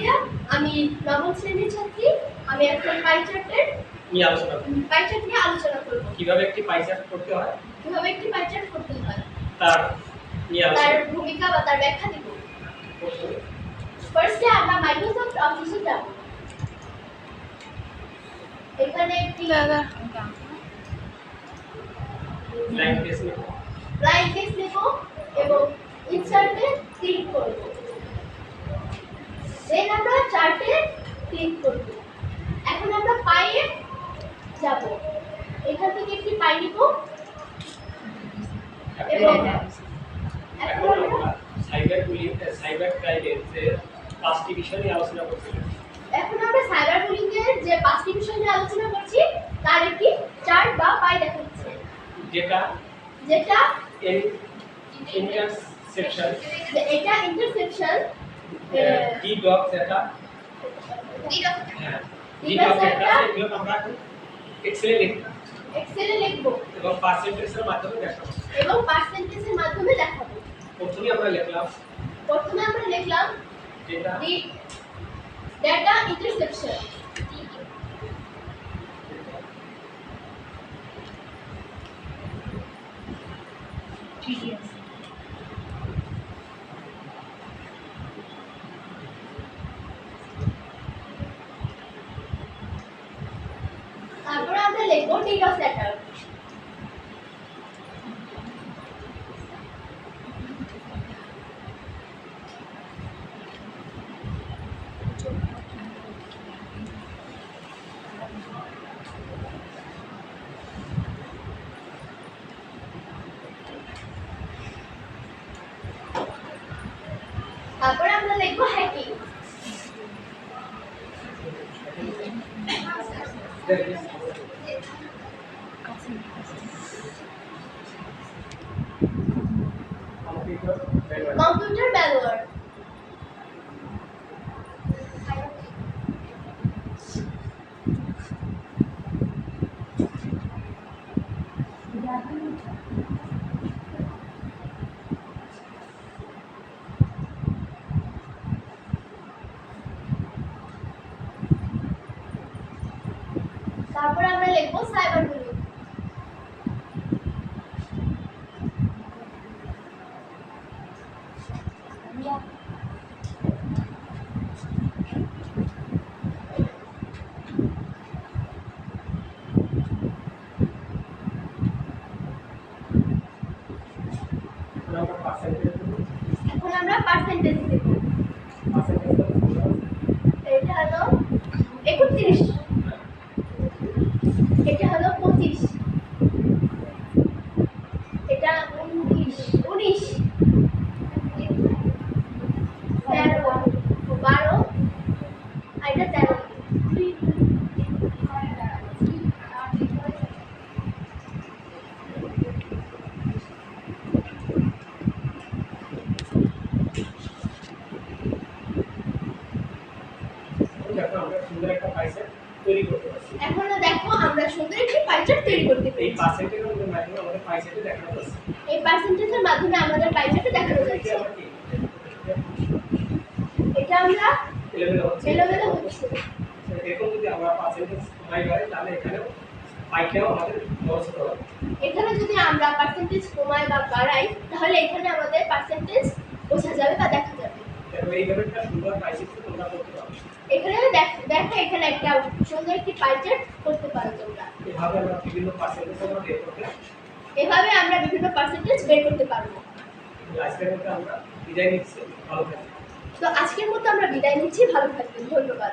ভাইয়া আমি নবম শ্রেণির ছাত্রী আমি এখন পাই চার্টের নিয়ে আলোচনা করব। পাই চার্ট নিয়ে আলোচনা করব। কীভাবে একটি পাই চার্ট করতে হয়? কীভাবে একটি পাই চার্ট করতে হয়? তার নিয়ে তার ভূমিকা বা তার ব্যাখ্যা দিব। ফার্স্টে আমরা মাইক্রোসফট অফিসে যাব। এখানে একটি দাদা। লাইন টেস্ট নিব লাইন টেক্সট নেব এবং ইনসার্টে ক্লিক করব। দেন আমরা চার্টে ক্লিক করব। এখন আমরা পাইয়ে যাব। এখান থেকে একটি পাই নিব। এখন সাইবার বুলিং সাইবার ক্রাইমের যে পাঁচটি বিষয় নিয়ে আলোচনা করছিলাম এখন আমরা সাইবার বুলিং এর যে পাঁচটি বিষয় নিয়ে আলোচনা করছি তার একটি চার্ট বা পাই দেখাচ্ছে। যেটা যেটা ইন্টারসেপশন এটা ইন্টারসেকশন ডি ডক যেটা হ্যাঁ ডি ডক যেটা এগুলো আমরা এখন এক্সেলে লিখব এক্সেলে লিখব এবং পার্সেন্টেজের মাধ্যমে দেখাবো এবং পার্সেন্টেজের মাধ্যমে দেখাবো প্রথমে আমরা লিখলাম প্রথমে আমরা লিখলাম যেটা the data. Interception তারপরে আমরা লিখব DDoS attack তারপরে আমরা লিখব হ্যাকিং। কম্পিউটার ম্যালওয়্যার তারপরে আমরা লিখব সাইবার বুলিং আমরা পার্সেন্টেজ এখন আমরা পার্সেন্টেজ দেব এটা হলো একত্রিশ এটা হলো পঁচিশ এটা উনিশ উনিশ তেরো বারো আর এটা তেরো দেখো আমরা সুন্দর একটা পাইসেট তৈরি করতে পারছি। এখন দেখো আমরা সুন্দর একটি পাইচার তৈরি করতে এই পেরেছি। পার্সেন্টেজের মাধ্যমে আমাদের পাইসেটে দেখানো যাচ্ছে এই পার্সেন্টেজের মাধ্যমে আমাদের পাইচারটা দেখানো এটা যাচ্ছে এটা আমরা এলোমেলো হচ্ছে। এলোমেলো হচ্ছে। এরকম যদি আমরা পার্সেন্টেজ কমাই হয় তাহলে এখানেও পাইটাও আমাদের খরচ হবে এখানে যদি আমরা পার্সেন্টেজ কমাই বা বাড়াই তাহলে এখানে আমাদের পার্সেন্টেজ বোঝা যাবে বা দেখা যাবে। এইভাবে একটা সুন্দর পাইসেট তোমরা করতে পারো। এখানে দেখ- এখানে একটা সুন্দর একটি পাইচার করতে পারো তোমরা। এভাবে আমরা বিভিন্ন পার্সেন্টেজ বের করতে এভাবে আমরা বিভিন্ন পার্সেন্টেজ বের করতে পারব। আজকের মতো আমরা বিদায় নিচ্ছি ভালো থাকবেন। তো আজকের মতো আমরা বিদায় নিচ্ছি ভালো থাকবেন ধন্যবাদ।